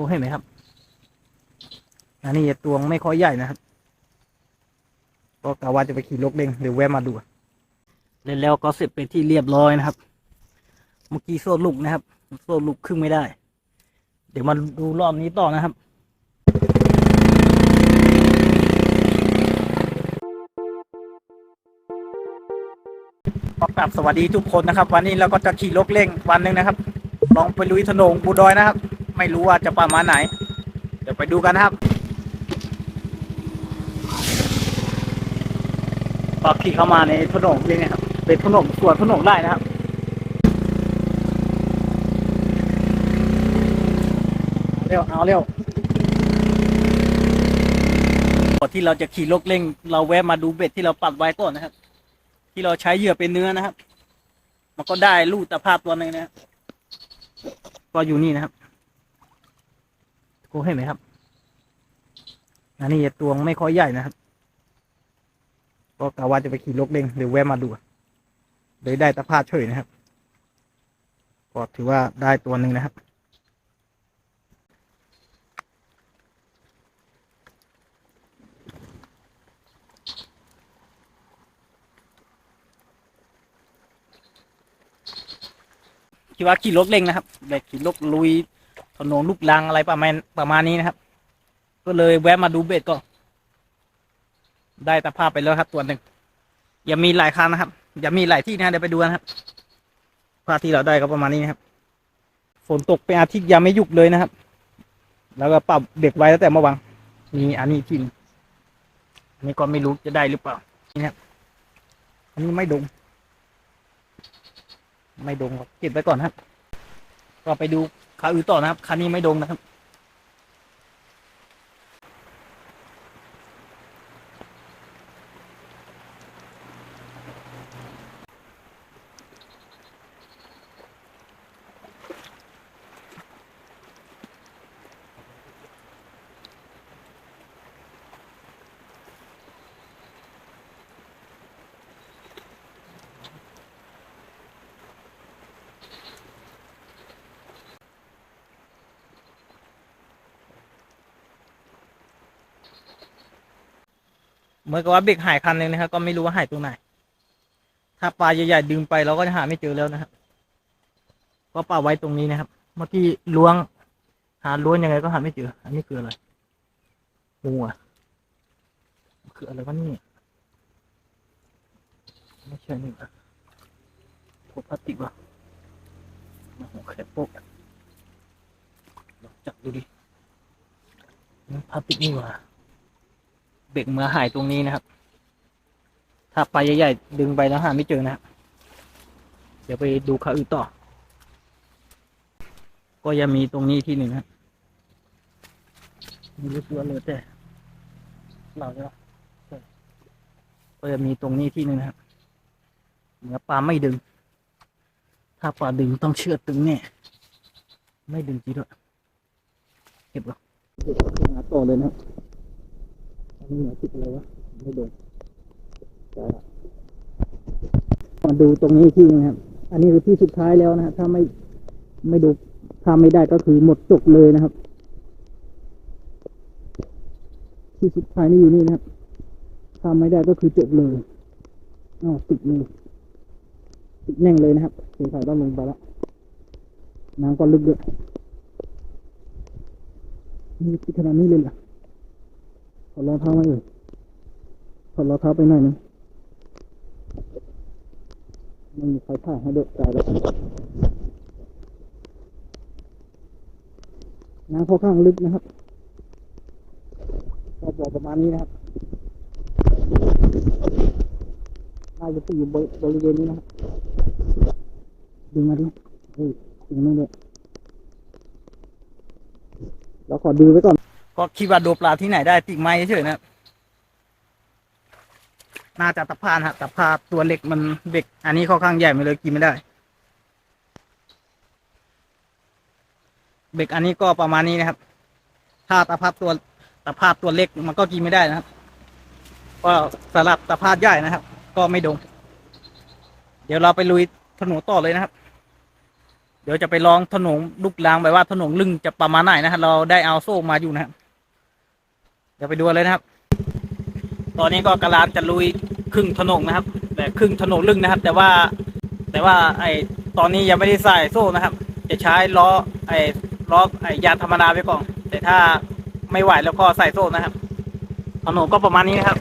กูเห็นไหมครับ อันนี้ตัวไม่ค่อยใหญ่นะครับก็กะว่าจะไปขี่ลกเด้งเดี๋ยวแวะมาดูเล่นแล้วก็เสร็จเป็นที่เรียบร้อยนะครับ เมื่อกี้โซ่ลูกนะครับ โซ่ลูกครึ่งไม่ได้ เดี๋ยวมาดูรอบนี้ต่อนะครับขอกราบสวัสดีทุกคนนะครับ วันนี้เราก็จะขี่รถเร่งวันหนึ่งนะครับ ลองไปลุยถนนบูดอยนะครับ ไม่รู้ว่าจะประมาณไหน เดี๋ยวไปดูกันนะครับก็ขี่เข้ามาในถนนเลยนะครับ เป็นถนนสวนถนนได้นะครับเร็วเอาเร็วก่อนที่เราจะขี่รถเร่ง เราแวะมาดูเบ็ดที่เราปัดไว้ก่อนนะครับ ที่เราใช้เหยื่อเป็นเนื้อนะครับ มันก็ได้ลูกตะภาพตัวหนึ่งนะครับก็อยู่นี่นะครับ กูเห็นไหมครับอันนี้ตัวไม่ค่อยใหญ่นะครับก็กะว่าจะไปขี่ลกเด้งเดี๋ยวแวะมาดูเลยได้ตะภาพเฉยนะครับก็ถือว่าได้ตัวหนึ่งนะครับ คิดว่าขี่รถเร่งนะครับแบบขี่รถลุย ถนนลูกลังอะไรประมาณประมาณนี้นะครับ ก็เลยแวะมาดูเบ็ดก็ ได้ตะภาพไปแล้วครับ ตัวหนึ่งอย่ามีหลายคันนะครับ อย่ามีหลายที่นะเดี๋ยวไปดูนะครับภาพที่เราได้ก็ประมาณนี้นะครับฝนตกเป็นอาทิตย์ยังไม่หยุดเลยนะครับ แล้วก็ปรับเด็กไว้ตั้งแต่เมื่อวานมีอันนี้ที่หนึ่งอันนี้ก็ไม่รู้จะได้หรือเปล่านี่ครับอันนี้ไม่ดง ไม่ดงครับเก็บไว้ก่อนครับ ก็ไปดู ขาอื่นต่อนะครับคันนี้ไม่ดงนะครับ เหมือนกับว่าเบรกหายคันหนึ่งนะครับ ก็ไม่รู้ว่าหายตรงไหน ถ้าปลาใหญ่ๆดึงไปเราก็จะหาไม่เจอแล้วนะครับก็ปลาไว้ตรงนี้นะครับ เมื่อกี้ล้วง หาล้วงยังไงก็หาไม่เจอ อันนี้คืออะไรงูอะคืออะไรวะนี่ไม่ใช่นี่อะพวกพลาสติกวะมาหัวแคบโป๊กจับดูดิพลาสติกนี่ว่า เบรกมือหายตรงนี้นะครับ ถ้าไปลาใหญ่ๆดึงไปแล้วหาไม่เจอนะครับเดี๋ยวไปดูขาอื่นต่อ ก็ยังมีตรงนี้ที่หนึ่งนะครับมีลูกตัวเลยแต่เราจะก็จะมีตรงนี้ที่หนึ่งนะครับเนื้อปลาไม่ดึง ถ้าปลาดึงต้องเชือดตึงแน่ไม่ดึงจริงด้วยเก็บก่อเก็บขึ้นมาต่อเลยนะครับ นี่หนือติดอะไรวะไม่โดนมาดูตรงนี้ที่นะครับ อันนี้คือที่สุดท้ายแล้วนะฮะถ้าไม่ไม่ดูถ้าไม่ได้ก็คือหมดจบเลยนะครับ ที่สุดท้ายนี่อยู่นี่นะครับถ้าไม่ได้ก็คือจบเลยอ้าวติดเลยติดแน่งเลยนะครับสงสัยต้องลงไปแล้วน้ำก็ลึกด้วยนี่ติดขนาดนี้เลยเหรอ ดรองเท้ามาอยู่ถอดรองเท้าไปหน่อยนึงไม่มีใครถ่ายให้เด็กใจเลยน้ำค่อนข้างลึกนะครับก็บอกประมาณนี้นะครับน่าจะอยู่บริเวณนี้นะครับดึงมาดิเฮ้ยดึงมาเลยเราขอดูไว้ก่อน ก็คิดว่าดูปลาที่ไหนได้ติกไม้เฉยๆนะน่าจะตะพานฮะตะพาตัวเล็กมันเด็ก อันนี้ค่อนข้างใหญ่ไม่เลยกินไม่ได้ เบกอันนี้ก็ประมาณนี้นะครับ ถ้าตะภาพตัวตะภาพตัวเล็กมันก็กินไม่ได้นะครับ ก็สลับตะภาพใหญ่นะครับ ก็ไม่ดง เดี๋ยวเราไปลุยถนนต่อเลยนะครับ เดี๋ยวจะไปลองถนนลูกลางไปว่าถนนลึงจะประมาณไหนนะฮะเราได้เอาโซ่มาอยู่นะครับ เดี๋ยวไปดูเลยนะครับ ตอนนี้ก็กำลังจะลุยครึ่งถนนนะครับ แต่ครึ่งถนนลึงนะครับ แต่ว่า แต่ว่าไอตอนนี้ยังไม่ได้ใส่โซ่นะครับ จะใช้ล้อไอล้อไอยางธรรมดาไปก่อน แต่ถ้าไม่ไหวแล้วก็ใส่โซ่นะครับถนนก็ประมาณนี้นะครับ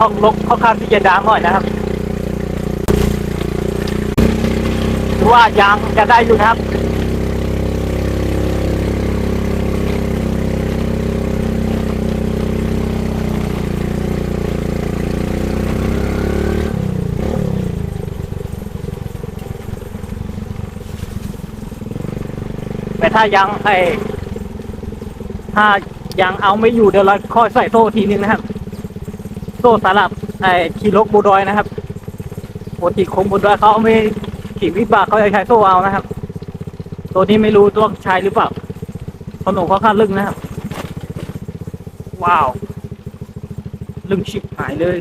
ห้องลกค่อนข้างที่จะดังหน่อยนะครับหรือว่ายางจะได้อยู่นะครับ แต่ถ้ายังไอถ้ายังเอาไม่อยู่เดี๋ยวเราค่อยใส่โซ่ทีนึงนะครับ โซ่สำหรับไอขี่รถบูดอยนะครับปกติคงบูดอยเขาไม่ขี่วิบากเขาจะใช้โซ่เอานะครับ ตัวนี้ไม่รู้ต้องใช้หรือเปล่าถนนค่อนข้างลึกนะครับ ว้าว ลึงชิบหายเลย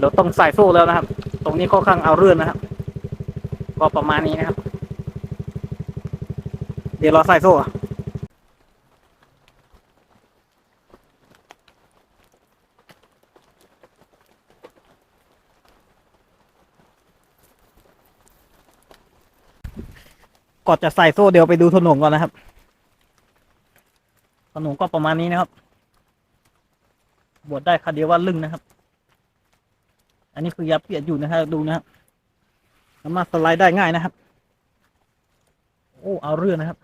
เราต้องใส่โซ่แล้วนะครับ ตรงนี้ค่อนข้างเอาเรื่องนะครับ ก็ประมาณนี้นะครับ เดี๋ยวเราใส่โซ่อะก่อนจะใส่โซ่เดี๋ยวไปดูถนนก่อนนะครับถนนก็ประมาณนี้นะครับ บวชได้คาเดียวว่าลึงนะครับ อันนี้คือยับเปียดอยู่นะครับดูนะครับสามารถสไลด์ได้ง่ายนะครับ โอ้ เอาเรื่องนะครับ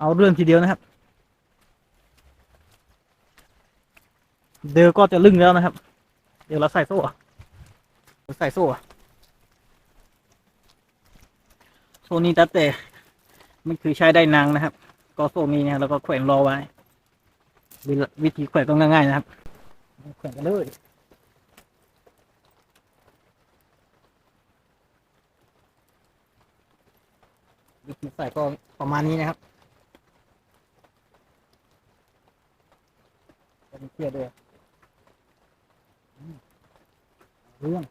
เอาเรื่องทีเดียวนะครับ เดี๋ยวก็จะลึงแล้วนะครับ เดี๋ยวเราใส่โซ่อะเดี๋ยวใส่โซ่อะโซ่นี้ตัดแต่มันคือใช้ได้นางนะครับ ก็โซ่นี้เนี่ยแล้วก็แขวนรอไว้ วิวิธีแขวนต้องง่ายๆนะครับ แขวนกันเลยวิธีใส่ก็ประมาณนี้นะครับ จะมีเครียดด้วยอืมเรื่อง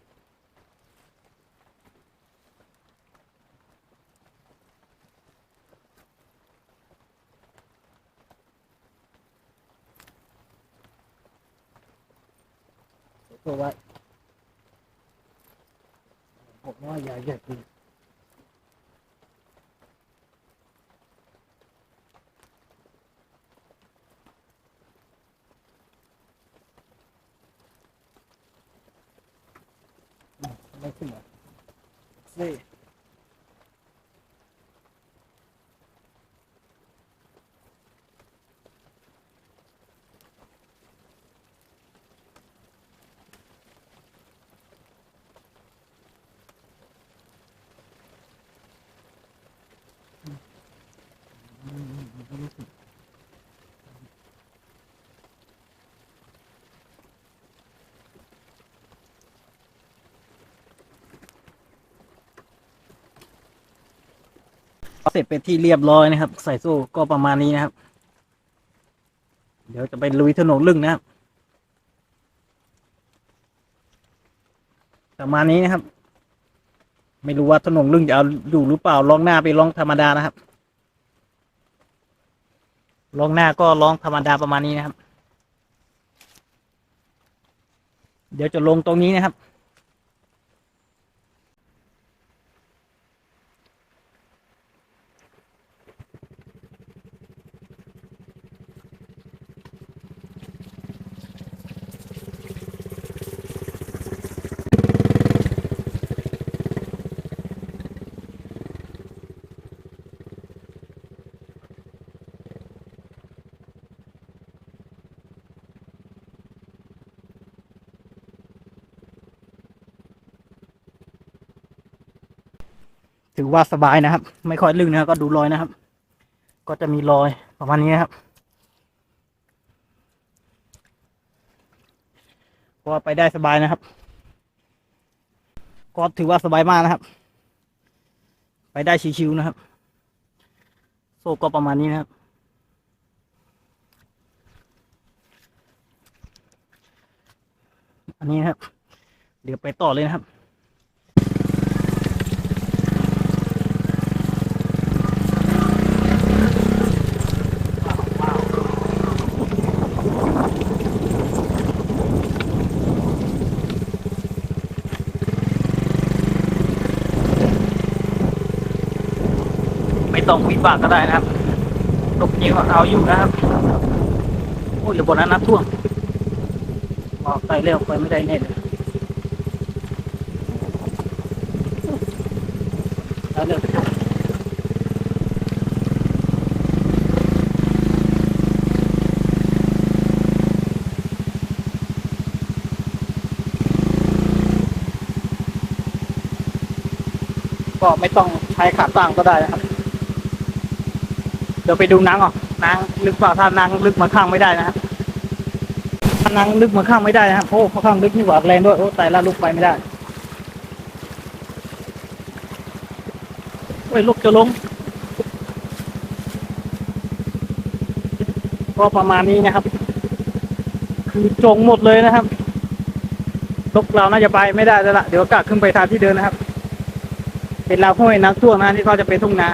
ตัวไว้ผมว่าอย่าใหญ่ดี ไม่ขึ้น เสร็จเป็นที่เรียบร้อยนะครับ ใส่โซ่ก็ประมาณนี้นะครับ เดี๋ยวจะไปลุยถนนลึงนะครับประมาณนี้นะครับ ไม่รู้ว่าถนนลึงจะเอาอยู่หรือเปล่าลองหน้าไปลองธรรมดานะครับลองหน้าก็ลองธรรมดาประมาณนี้นะครับ เดี๋ยวจะลงตรงนี้นะครับ อว่าสบายนะครับ ไม่ค่อยลื่นนะก็ดูรอยนะครับ ก็จะมีรอยประมาณนี้ครับก็ไปได้สบายนะครับ ก็ถือว่าสบายมากนะครับ ไปได้ชิวๆนะครับ โซ่ก็ประมาณนี้นะครับอันนี้ครับ เดี๋ยวไปต่อเลยนะครับ ต้องวิบากก็ได้นะครับตกเย็นก็เอาอยู่นะครับโอ้ยอย่าบอกนะน้ำท่วมออกไปเร็วไปไม่ได้แน่เลยเอาเร็วก็ไม่ต้องใช้ขาตั้งก็ได้นะครับ ดี๋ยวไปดูนางอะนางลึกเปล่าถ้านางลึกมาข้างไม่ได้นะครับถ้านางลึกมาข้างไม่ได้นะครับโอ้ข้างลึกนี่หว่าแรงด้วยโอ้ตายล้วลุกไปไม่ได้โอ้ยลุกจะลงก็ประมาณนี้นะครับ คือจงหมดเลยนะครับลุกเราน่าจะไปไม่ได้แล้วละเดี๋ยวกะขึ้นไปทางที่เดินนะครับ เป็นลาวห้วยนักท่วงนะที่เขาจะเป็นทุ่งนา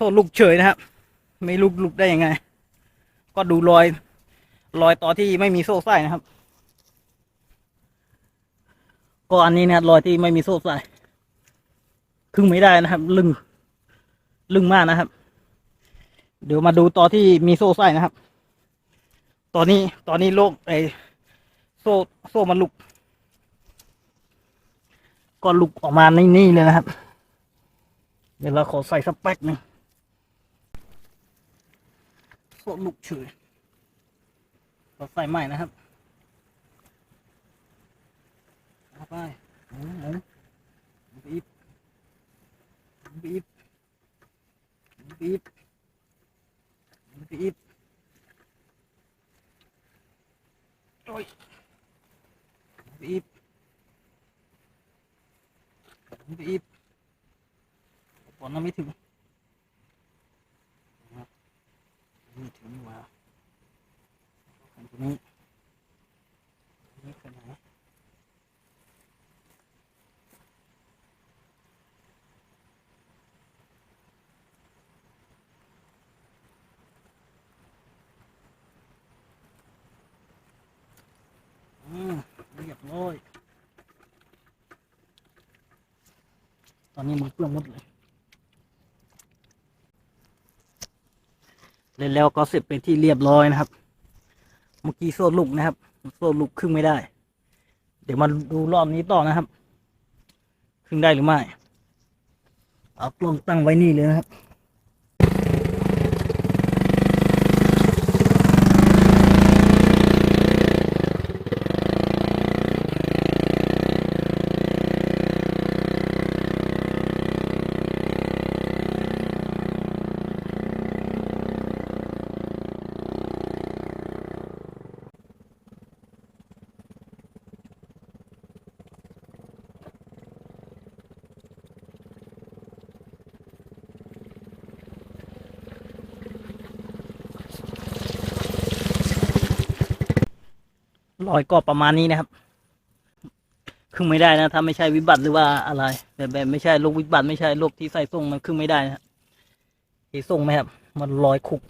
โซ่ลุกเฉยนะครับ ไม่ลุกลุกได้ยังไง ก็ดูรอย รอยต่อที่ไม่มีโซ่ไส้นะครับ ก็อันนี้นะรอยที่ไม่มีโซ่ไส้คึ่งไม่ได้นะครับ ลึง ลึงมากนะครับ เดี๋ยวมาดูต่อที่มีโซ่ไส้นะครับ ตอนนี้ตอนนี้โลกไอโซ่โซ่มันลุกก็ลุกออกมาในนี่เลยนะครับ เดี๋ยวเราขอใส่สักแป๊กหนึ่ง โคตลุกเฉยเราใส่ใหม่นะครับเอาไปหมุนหมุนบีบบีบบีบบีบโอ้ยบีบหมุนบีบฝนมันไม่ถึงนะครับ ไม่ถึงนี่ว่าคันตัวนี้นี่คันไหนอืมเรียบร้อย ตอนนี้มือเปลื้อนหมดเลย เล่นแล้วก็เสร็จเป็นที่เรียบร้อยนะครับ เมื่อกี้โซ่ลูกนะครับ โซ่ลูกครึ่งไม่ได้ เดี๋ยวมาดูรอบนี้ต่อนะครับ ครึ่งได้หรือไม่ เอากล้องตั้งไว้นี่เลยนะครับ รอยก็ประมาณนี้นะครับขึ้นไม่ได้นะถ้าไม่ใช่วิบัติหรือว่าอะไร แบบแบบไม่ใช่โรควิบัติไม่ใช่โรคที่ใส่ส่งมันขึ้นไม่ได้นะที่ส่งไหมครับ มันลอยคุก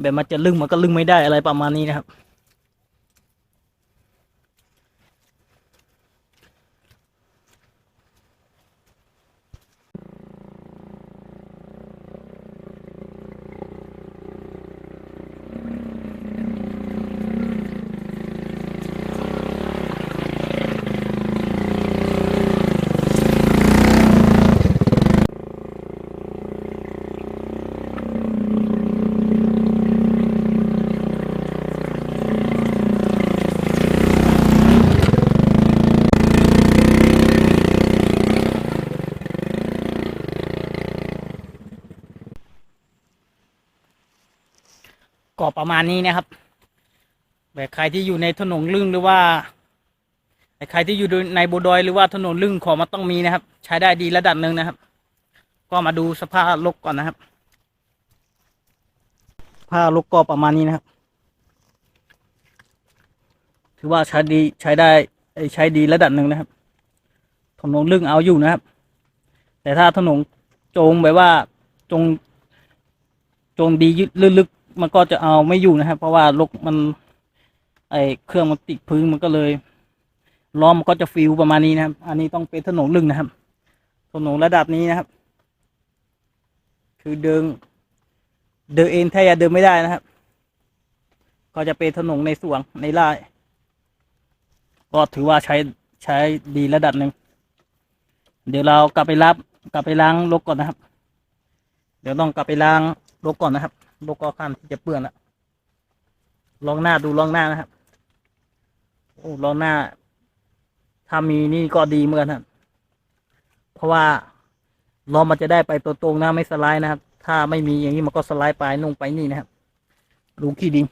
แบบมันจะลึงมันก็ลึงไม่ได้อะไรประมาณนี้นะครับ ประมาณนี้นะครับแบบใครที่อยู่ในถนนลึ่งหรือว่าใครที่อยู่ในโบดอยหรือว่าถนนลึ่งของมันต้องมีนะครับ ใช้ได้ดีระดับหนึ่งนะครับ ก็มาดูสภาพรถก่อนนะครับผ้ารถก็ประมาณนี้นะครับ ถือว่าใช้ดีใช้ได้ใช้ดีระดับหนึ่งนะครับ ถนนลึ่งเอาอยู่นะครับ แต่ถ้าถนนโจงแบบว่าจงจงดีลึก มันก็จะเอาไม่อยู่นะครับ เพราะว่าลกมัน ไอเครื่องมันติดพื้นมันก็เลยล้อมมันก็จะฟิวประมาณนี้นะครับ อันนี้ต้องเป็นถนนลึงนะครับ ถนนระดับนี้นะครับ คือเดิน เดินเองแทบจะเดินไม่ได้นะครับ ก็จะเป็นถนนในสวงในไร่ก็ถือว่าใช้ใช้ดีระดับหนึ่ง เดี๋ยวเรากลับไปรับ กลับไปล้างรถก่อนนะครับ เดี๋ยวต้องกลับไปล้างรถก่อนนะครับ รถก็ขั้นที่จะเปื้อนละลองหน้าดูลองหน้านะครับ โอ้ลองหน้า ถ้ามีนี่ก็ดีเหมือนกันครับเพราะว่าล้อมันจะได้ไปตัวตรงนะไม่สไลด์นะครับ ถ้าไม่มีอย่างนี้มันก็สไลด์ไปนุ่งไปนี่นะครับรูขี้ดิง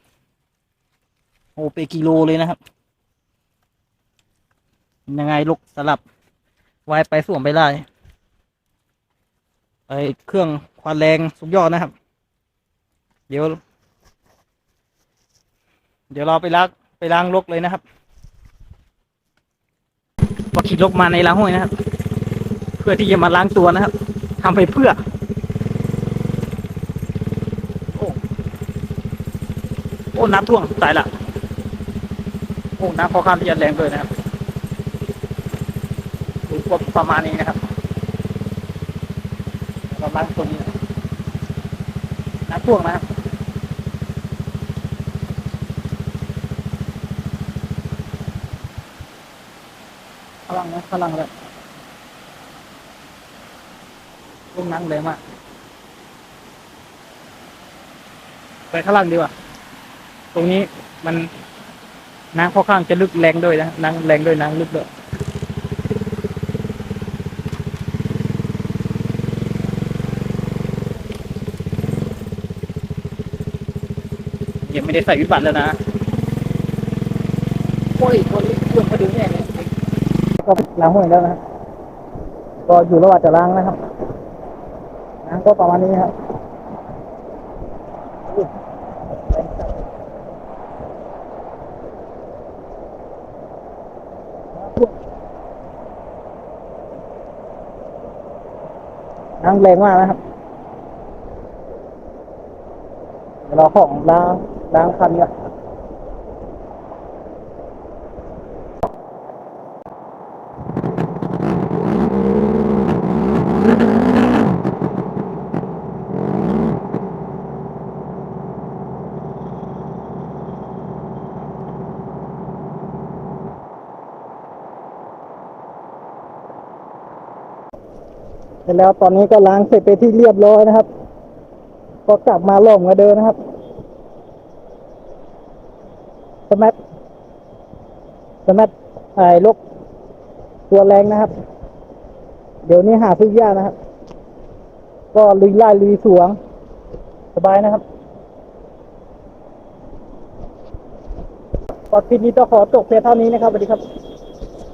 โอ้ไปกิโลเลยนะครับ ยังไงลูกสลับไว้ไปส่วมไปได้ไอเครื่องความแรงสุดยอดนะครับ เดี๋ยว เดี๋ยวเราไปล้างไปล้างรกเลยนะครับพอขี่รกมาในล้างห้วยนะครับ เพื่อที่จะมาล้างตัวนะครับทำไปเพื่อโอ้โอ้น้ำท่วมตายละโอ้น้ำพอข้ามที่จะแรงเลยนะครับดูประมาณนี้นะครับเราล้างตัวนี้นะน้ำท่วมนะครับ พลังนะพลังเลยลูกนั่งเลยมากไปข้างล่างดีกว่า ตรงนี้มันน้ำค่อนข้างจะลึกแรงด้วยนะน้ำแรงด้วยน้ำลึกด้วยยังไม่ได้ใส่วิบัติแล้วนะโอ้ยคนนี้เครื่องเขาดึงแน่เลย ก็ล้างห้วยแล้วนะครับ ก็อยู่ระหว่างจะล้างนะครับล้างก็ประมาณนี้ครับอุ๊ยแรงจัดน้ำแรงมากนะครับเราของล้างล้างคันเนี่ เสร็จแล้วตอนนี้ก็ล้างเสร็จไปที่เรียบร้อยนะครับ ก็กลับมาล่มกันเดินนะครับสมัตสมัตไอ้ลกตัวแรงนะครับ เดี๋ยวนี้หาซื้อยากนะครับ ก็ลุยไล่ลุยสวง สบายนะครับก็คลิปนี้ต้องขอจบเพียงเท่านี้นะครับสวัสดีครับ